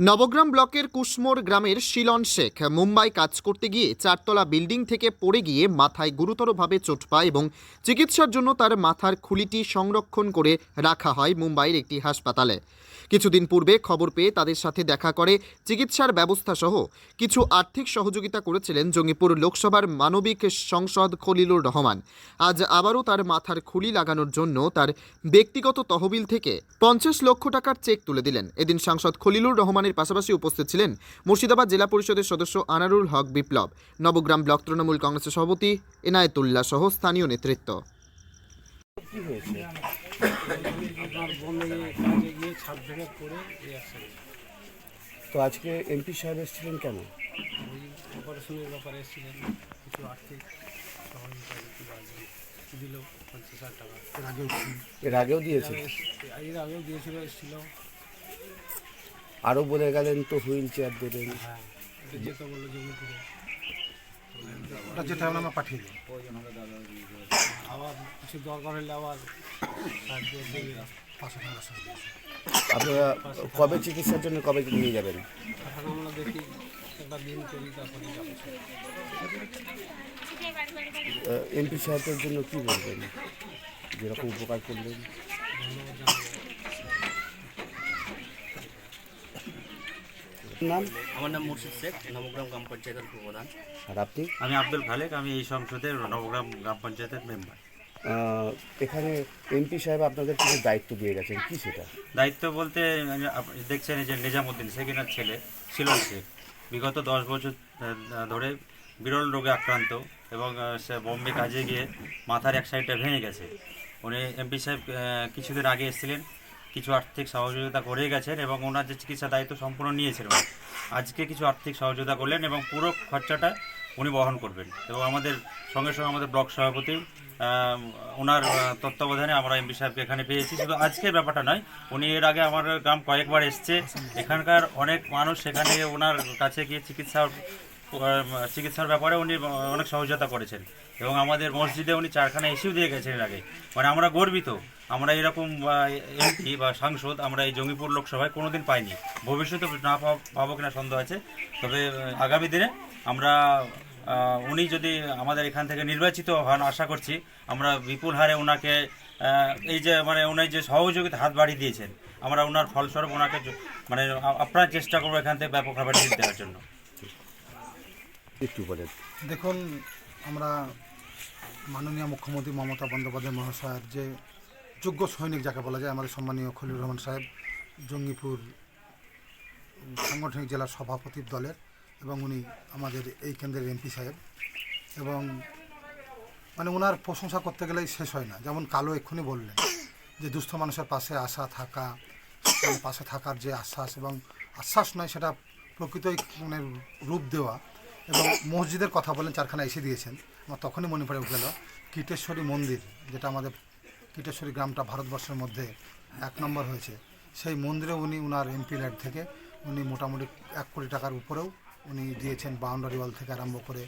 নবগ্রাম ব্লকের কুসমোর গ্রামের শিলন শেখ মুম্বাই কাজ করতে গিয়ে চারতলা বিল্ডিং থেকে পড়ে গিয়ে মাথায় গুরুতরভাবে চোট পায় এবং চিকিৎসার জন্য তার মাথার খুলিটি সংরক্ষণ করে রাখা হয় মুম্বাইয়ের একটি হাসপাতালে। কিছুদিন পূর্বে খবর পেয়ে তাদের সাথে দেখা করে চিকিৎসার ব্যবস্থা সহ কিছু আর্থিক সহযোগিতা করেছিলেন জঙ্গিপুর লোকসভার মানবিক সংসদ খলিলুর রহমান। আজ আবারও তার মাথার খুলি লাগানোর জন্য তার ব্যক্তিগত তহবিল থেকে পঞ্চাশ লক্ষ টাকার চেক তুলে দিলেন। এদিন সাংসদ খলিলুর রহমানের পাশাপাশি উপস্থিত ছিলেন মুর্শিদাবাদ জেলা পরিষদের সদস্য আনারুল হক বিপ্লব। নবগ্রাম ব্লক তৃণমূল কংগ্রেসের সভাপতি এনায়েতুল্লাহ সহ স্থানীয় নেতৃত্ব। তো আজকে এমপি সাহেব এসেছিলেন কেন? অপারেশনের ব্যাপারে এসেছিলেন কিছু আর্থিক সহযোগিতা দিল পঞ্চাশ হাজার টাকা। এর আগেও এর আগেও দিয়েছে। এর আগেও দিয়েছিল এসেছিল। আরও বলে গেলেন তো হুইল চেয়ার দেবেন। হ্যাঁ ওটা যেটা আমরা পাঠিয়ে দিই আবার কিছু দরকার হলে আবার আপনারা কবে চিকিৎসার জন্য কবে নিয়ে যাবেন? এখন আমরা দেখি একটা দিন করি তারপরে এমপি সাহেবের জন্য কি বলবেন? যেরকম উপকার করলেন। নাম? আমার নাম মুর্শিদ শেখ নবগ্রাম গ্রাম পঞ্চায়েতের প্রধান আর আপনি? আমি আব্দুল খালেক আমি এই সংসদের নবগ্রাম গ্রাম পঞ্চায়েতের মেম্বার। এখানে এমপি সাহেব আপনাদের কিছু দায়িত্ব দিয়ে গেছেন কি সেটা? দায়িত্ব বলতে দেখছেন যে নিজামুদ্দিন সেকিনার ছেলে শিলন শেখ। বিগত দশ বছর ধরে বিরল রোগে আক্রান্ত এবং সে বোম্বে কাজে গিয়ে মাথার এক সাইডটা ভেঙে গেছে। উনি এমপি সাহেব কিছুদিন আগে এসেছিলেন। কিছু আর্থিক সহযোগিতা করে গেছেন এবং ওনার যে চিকিৎসা দায়িত্ব সম্পূর্ণ নিয়েছিলেন আজকে কিছু আর্থিক সহযোগিতা করলেন এবং পুরো খরচাটা উনি বহন করবেন। এবং আমাদের সঙ্গে সঙ্গে আমাদের ব্লক সভাপতি ওনার তত্ত্বাবধানে আমরা এমপি সাহেবকে এখানে পেয়েছি। শুধু আজকের ব্যাপারটা নয়, উনি এর আগে আমার গ্রাম কয়েকবার এসছে। এখানকার অনেক মানুষ সেখানে ওনার কাছে গিয়ে চিকিৎসা চিকিৎসার ব্যাপারে উনি অনেক সহযোগিতা করেছেন। এবং আমাদের মসজিদে উনি চারখানা এসেও দিয়ে গেছেন আগে। মানে আমরা গর্বিত। আমরা এরকম এমপি বা সাংসদ আমরা এই জঙ্গিপুর লোকসভায় কোনোদিন পাইনি। ভবিষ্যতে না পাব- কিনা সন্দেহ আছে। তবে আগামী দিনে আমরা উনি যদি আমাদের এখান থেকে নির্বাচিত হন, আশা করছি আমরা বিপুল হারে ওনাকে এই যে মানে উনি যে সহযোগিতা হাত বাড়িয়ে দিয়েছেন, আমরা ওনার ফলস্বরূপ ওনাকে মানে আপনার চেষ্টা করব এখান থেকে ব্যাপক হারে জিত দেওয়ার জন্য। একটু বলেন। দেখুন, আমরা মাননীয় মুখ্যমন্ত্রী মমতা বন্দ্যোপাধ্যায় মহাশয়ের যে যোগ্য সৈনিক যাকে বলা যায়, আমাদের সম্মানীয় খলিল রহমান সাহেব, জঙ্গিপুর সাংগঠনিক জেলার সভাপতি দলের এবং উনি আমাদের এই কেন্দ্রের এমপি সাহেব এবং মানে ওনার প্রশংসা করতে গেলেই শেষ হয় না। যেমন কালো এক্ষুনি বললেন যে দুস্থ মানুষের পাশে আসা থাকা, পাশে থাকার যে আশ্বাস এবং আশ্বাস নয়, সেটা প্রকৃতই মানে রূপ দেওয়া। এবং মসজিদের কথা বলেন, চারখানা এসে দিয়েছেন। আমার তখনই মনে পড়ে গেল, কীটেশ্বরী মন্দির, যেটা আমাদের কীটেশ্বরী গ্রামটা ভারতবর্ষের মধ্যে এক নম্বর হয়েছে। সেই মন্দিরে উনি উনার এমপি ল্যাড থেকে উনি মোটামুটি এক কোটি টাকার উপরেও উনি দিয়েছেন বাউন্ডারি ওয়াল থেকে আরম্ভ করে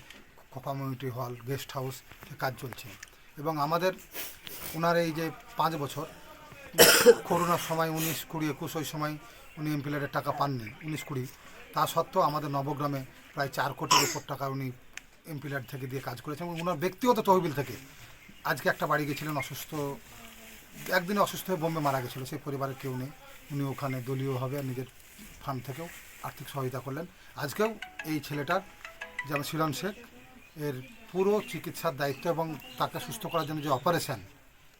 কমিউনিটি হল গেস্ট হাউস কাজ চলছে। এবং আমাদের ওনার এই যে পাঁচ বছর, করোনার সময় উনিশ কুড়ি একুশ ওই সময় উনি এমপিলেটের টাকা পাননি, উনিশ কুড়ি। তা সত্ত্বেও আমাদের নবগ্রামে প্রায় চার কোটির উপর টাকা উনি এমপিলেট থেকে দিয়ে কাজ করেছেন এবং ওনার ব্যক্তিগত তহবিল থেকে। আজকে একটা বাড়ি গেছিলেন অসুস্থ, একদিনে অসুস্থ হয়ে বোম্বে মারা গেছিল, সেই পরিবারের কেউ নেই। উনি ওখানে দলীয়ভাবে আর নিজের ফান্ড থেকেও আর্থিক সহায়তা করলেন। আজকেও এই ছেলেটার, যেমন শিলন শেখ, এর পুরো চিকিৎসার দায়িত্ব এবং তাকে সুস্থ করার জন্য যে অপারেশন,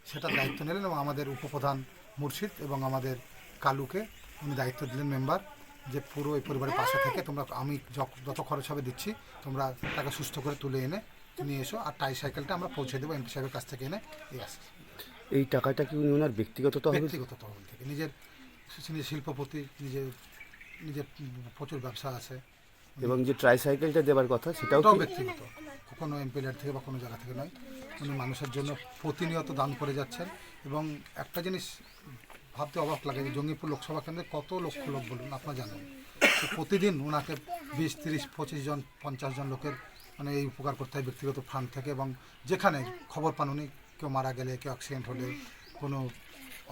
সেটার দায়িত্ব নিলেন এবং আমাদের উপপ্রধান মুর্শিদ এবং আমাদের কালুকে উনি দায়িত্ব দিলেন মেম্বার। যে পুরো এই পরিবারের পাশে থেকে তোমরা আমি যত খরচ হবে দিচ্ছি তোমরা তাকে সুস্থ করে তুলে এনে নিয়ে এসো আর টাই সাইকেলটা আমরা পৌঁছে দেবো এমপি সাহেবের কাছ থেকে এনে এই আসে এই টাকাটা কি উনি ওনার ব্যক্তিগত তহবিল ব্যক্তিগত তহবিল থেকে। নিজের নিজের শিল্পপতি নিজের নিজের প্রচুর ব্যবসা আছে। এবং যে ট্রাইসাইকেলটা দেওয়ার কথা সেটাও ব্যক্তিগত। কোনো এমপিলার থেকে বা কোনো জায়গা থেকে নয়। উনি মানুষের জন্য প্রতিনিয়ত দান করে যাচ্ছেন। এবং একটা জিনিস ভাবতে অবাক লাগে যে জঙ্গিপুর লোকসভা কেন্দ্রে কত লক্ষ লোক বলুন, আপনারা জানেন। প্রতিদিন ওনাকে বিশ, তিরিশ, পঁচিশ জন, পঞ্চাশ জন লোকের মানে এই উপকার করতে হয় ব্যক্তিগত ফান্ড থেকে এবং যেখানে খবর পান উনি, কেউ মারা গেলে, কেউ অ্যাক্সিডেন্ট হলে, কোনো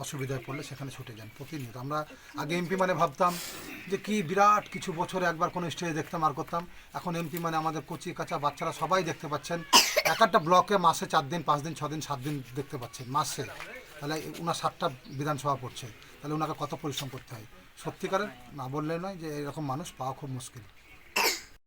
অসুবিধায় পড়লে সেখানে ছুটে যান প্রতিনিয়ত। আমরা আগে এমপি মানে ভাবতাম যে কি বিরাট কিছু বছরে একবার কোনো স্টেজে দেখতাম মার করতাম। এখন এমপি মানে আমাদের কচি কাঁচা বাচ্চারা সবাই দেখতে পাচ্ছেন। এক একটা ব্লকে মাসে চার দিন, পাঁচ দিন ছ দিন সাত দিন দেখতে পাচ্ছেন, মাসে। তাহলে ওনার ষাটটা বিধানসভা পড়ছে, তাহলে ওনাকে কত পরিশ্রম করতে হয়? সত্যিকারের না বললে নয় যে এরকম মানুষ পাওয়া খুব মুশকিল।